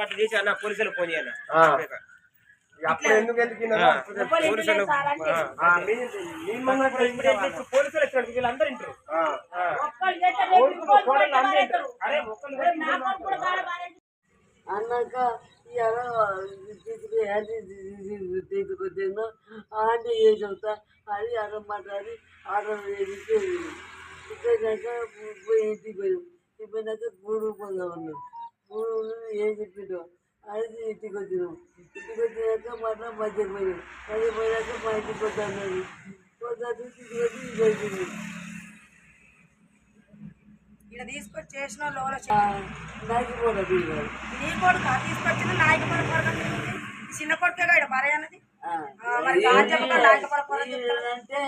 అట్లా చేసి అన్న ఫోన్. అప్పుడు ఎందుకు. పోలీసులు ఇప్పుడు? ఇప్పుడు వచ్చినట్టు వీళ్ళందరూ ఇంటారు. అరే ఒక్కళ్ళు అన్నాక తీసుకుని అది తీసుకొచ్చాను ఆంటీ ఏ చెబుతా అది అన్నం మాట్లాడి ఆర్డర్ చేసి ఇచ్చాక పోయి ఇంటికి పోయాం ఇంటికి పోయినాక గూడు పోదాం అన్నాం ఏం చెప్పిండు అది ఇంటికి వచ్చినాం ఇంటికి వచ్చినాక మళ్ళీ మధ్యకి పోయినాం మధ్య పోయినాక మా ఇంటికి వద్దన్నది వద్దు తీసుకొచ్చి ఇది అయిపోయింది ఇక్కడ తీసుకొచ్చి చేసిన లోల నాకు కూడా దిగారు నీ కొడుకు తీసుకొచ్చిన నాయక పడ చిన్న కొడుకే ఇక్కడ భార్య అన్నది? మరి అంటే